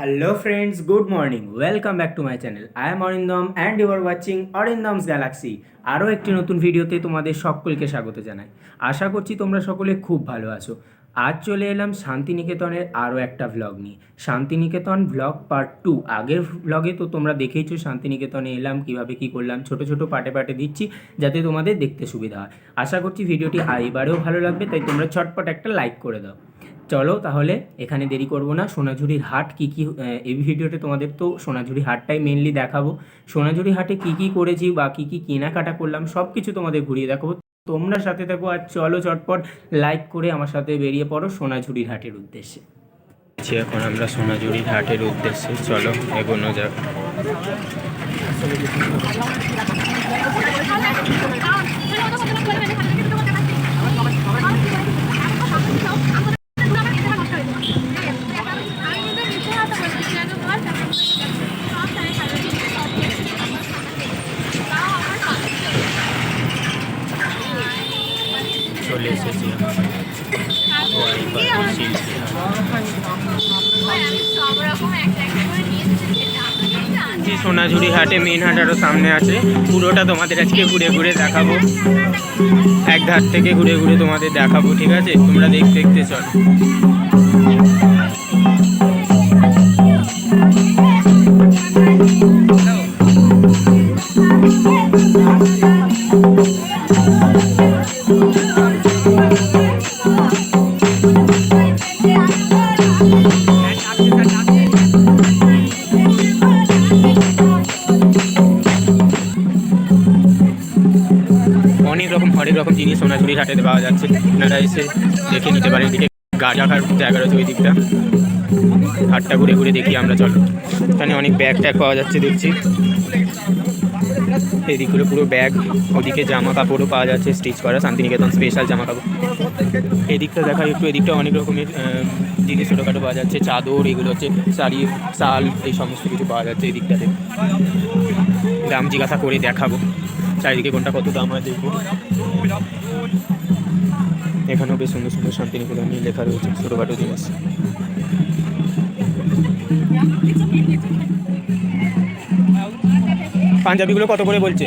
Hello friends, good morning. Welcome back to my channel. I am Arindam and you are watching Arindam's Galaxy. আরও একটি নতুন ভিডিওতে তোমাদের সকলকে স্বাগত জানাই। আশা করছি তোমরা সকলে খুব ভালো আছো। আজ চলে এলাম শান্তিনিকেতনের আরও একটা ভ্লগ নিয়ে। শান্তিনিকেতন ভ্লগ পার্ট টু আগের ভ্লগে তো তোমরা দেখেইছো শান্তিনিকেতনে এলাম কীভাবে কি করলাম ছোট ছোট পাটে পাটে দিচ্ছি যাতে তোমাদের দেখতে সুবিধা হয়। আশা করছি ভিডিওটি এবারেও ভালো লাগবে তাই তোমরা ছটপট একটা লাইক করে দাও। চলো তাহলে এখানে দেরি করব না। সোনাঝুরির হাট কি কি এই ভিডিওতে তোমাদের তো সোনাঝুরি হাটটাই মেনলি দেখাবো। সোনাঝুরি হাটে কি কি করেছি বা কি কি কেনাকাটা করলাম সব কিছু তোমাদের ঘুরিয়ে দেখাবো। তোমরা সাথে থাকো আর চলো চটপট লাইক করে আমার সাথে বেরিয়ে পড়ো সোনাঝুরির হাটের উদ্দেশ্যে। এখন আমরা সোনাঝুরির হাটের উদ্দেশ্যে। চলো এগোনো যাক। সোনাঝুরি হাটে মেন হাট আরও সামনে আছে। পুরোটা তোমাদের আজকে ঘুরে ঘুরে দেখাবো। এক ধার থেকে ঘুরে ঘুরে তোমাদের দেখাবো, ঠিক আছে? তোমরা দেখতে দেখতে চল। অনেক রকম হরেক রকম জিনিস সোনাঝুরির হাটেতে পাওয়া যাচ্ছে। আপনারা এসে দেখে নিতে পারেন, এদিকে রাখার জায়গা রয়েছে ওই দিকটা। হাটটা ঘুরে ঘুরে দেখি আমরা, চলো। এখানে অনেক ব্যাগ ট্যাগ পাওয়া যাচ্ছে, দেখছি। এদিকগুলো পুরো ব্যাগ, ওদিকে জামা কাপড়ও পাওয়া যাচ্ছে, স্টিচ করা, শান্তিনিকেতন স্পেশাল জামা কাপড়। এদিকটা দেখা একটু, এদিকটা অনেক রকমের জিনিস ছোটোখাটো পাওয়া যাচ্ছে, চাদর, এগুলো হচ্ছে শাড়ি, শাল, এই সমস্ত কিছু পাওয়া যাচ্ছে এদিকটাতে। দিকটাতে দাম জিজ্ঞাসা করে দেখাবো। চারিদিকে কোনটা কত দাম হয় দেখব। এখানেও বেশ সুন্দর সুন্দর শান্তিনিকেতন নিয়ে লেখা রয়েছে ছোটোখাটো জিনিস। পাঞ্জাবিগুলো কত করে বলছে?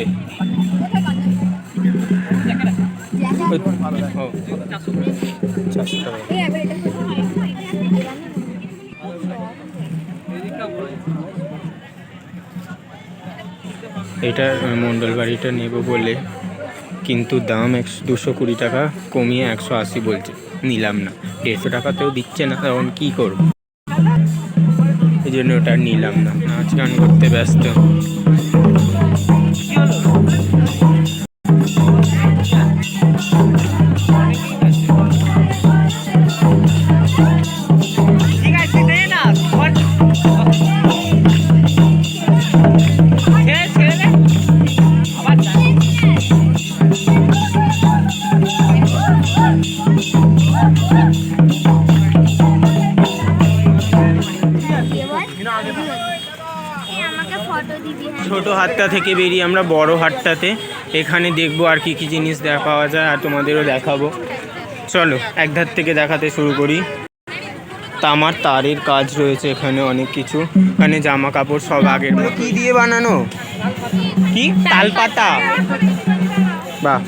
টাকা এটা মণ্ডল বাড়িটা নেব বলে, কিন্তু দাম একশো দুশো কুড়ি টাকা কমিয়ে একশো আশি বলছে। নিলাম না। দেড়শো টাকাতেও দিচ্ছে না তখন কী করব? এই জন্য ওটা নিলাম না। নাচ গান করতে ব্যস্ত। হাটটা থেকে বেরিয়ে আমরা বড় হাটটাতে এখানে দেখব আর কি কি জিনিস দেখা পাওয়া যায় আর তোমাদেরও দেখাবো। চলো একধার থেকে দেখাতে শুরু করি। তামার তারের কাজ রয়েছে এখানে অনেক কিছু। এখানে জামা কাপড় সব আগের মতো কি দিয়ে বানানো? কি? তালপাতা। বাহ।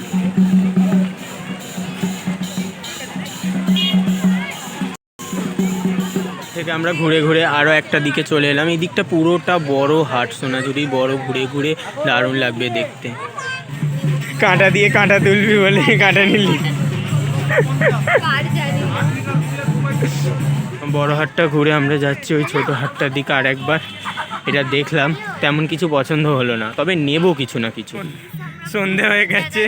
থেকে আমরা ঘুরে ঘুরে আরও একটা দিকে চলে এলাম। এই দিকটা পুরোটা বড় হাট সোনাঝুরি বড় ঘুরে ঘুরে দারুণ লাগবে দেখতে। কাঁটা দিয়ে কাঁটা তুলবি বলে কাঁটা নিলি। বড় হাটটা ঘুরে আমরা যাচ্ছি ওই ছোট হাটটার দিকে আর একবার এটা দেখলাম তেমন কিছু পছন্দ হলো না তবে নেব কিছু না কিছু। সন্ধে হয়ে গেছে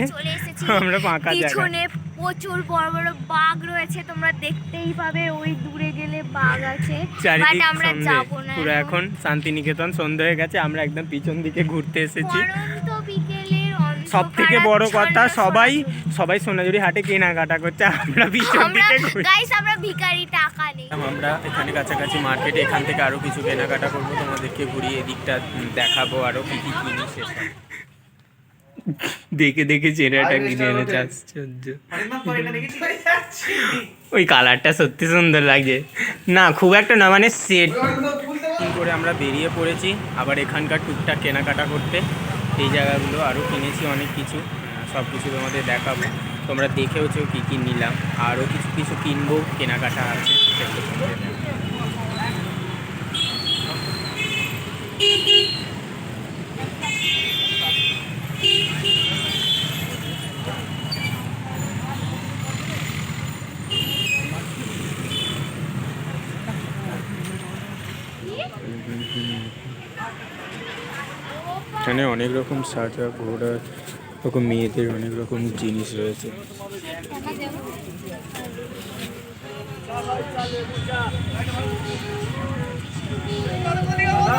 আমরা ফাঁকা জায়গা পিছনে প্রচুর বড় বড় বাঘ রয়েছে তোমরা দেখতেই পাবে ওই দূরে গেলে বাঘ আছে। বাট আমরা যাব না পুরো এখন। শান্তিনিকেতন সন্ধে হয়ে গেছে আমরা একদম পিছন দিকে ঘুরতে এসেছি। সব থেকে বড় কথা সবাই সবাই সোনাঝুরি হাটে কেনাকাটা করছে আমরা পিছন দিকে গাইস আমরা ভিখারি টাকা নেই। আমরা এখানে কাছাকাছি মার্কেটে এখান থেকে আরও কিছু কেনাকাটা করব তোমাদেরকে ঘুরিয়ে এদিকটা দেখাবো আরও কি কি কিনি সেসব। দেখে দেখে চেহারাটা কিনে এনেছে আশ্চর্য ওই কালারটা সত্যি সুন্দর লাগে। না খুব একটা না মানে সেট করে আমরা বেরিয়ে পড়েছি আবার এখানকার টুকটাক কেনাকাটা করতে। এই জায়গাগুলো আরও কিনেছি অনেক কিছু সব কিছু তোমাদের দেখাবো। তোমরা দেখেওছো কী কী নিলাম। আরও কিছু কিছু কিনবো কেনাকাটা আছে সেগুলো তোমাদের এখানে অনেক রকম সাজা ঘোড়া রকম মেয়েদের অনেক রকম জিনিস রয়েছে।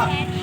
Thank তোর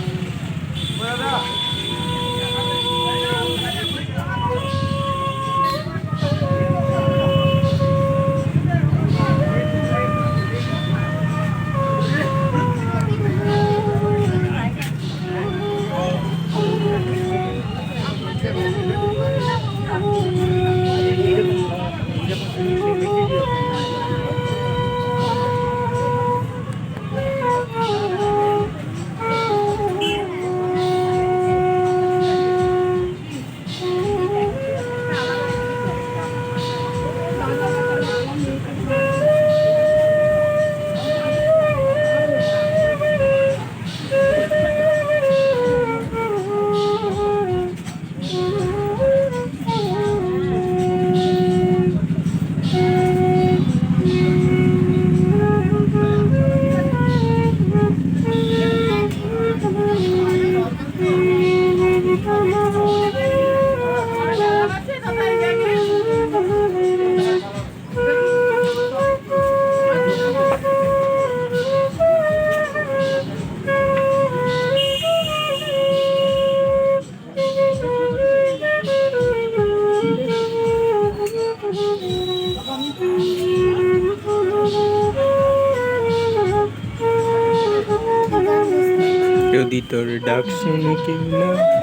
to reduction, okay na.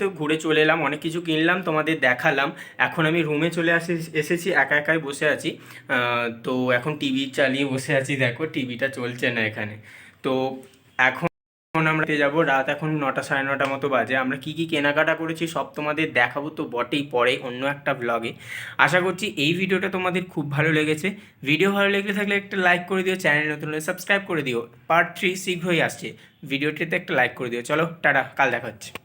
তো ঘুরে চলে এলাম, অনেক কিছু কিনলাম, তোমাদের দেখালাম। এখন আমি রুমে চলে আসে, এসেছি, একা একাই বসে আছি। তো এখন টিভি চালিয়ে বসে আছি, দেখো টিভিটা চলছে না এখানে। তো এখন এখন আমরা যাব, রাত এখন নটা, সাড়ে নটা মতো বাজে। আমরা কি কি কেনাকাটা করেছি সব তোমাদের দেখাবো তো বটেই পরে অন্য একটা ব্লগে আশা করছি এই ভিডিওটা তোমাদের খুব ভালো লেগেছে। ভিডিও ভালো লেগে থাকলে একটা লাইক করে দিও চ্যানেল নতুন হলে সাবস্ক্রাইব করে দিও। পার্ট থ্রি শীঘ্রই আসছে। ভিডিওটিতে একটা লাইক করে দিও। চলো, টাটা, কাল দেখা হচ্ছে।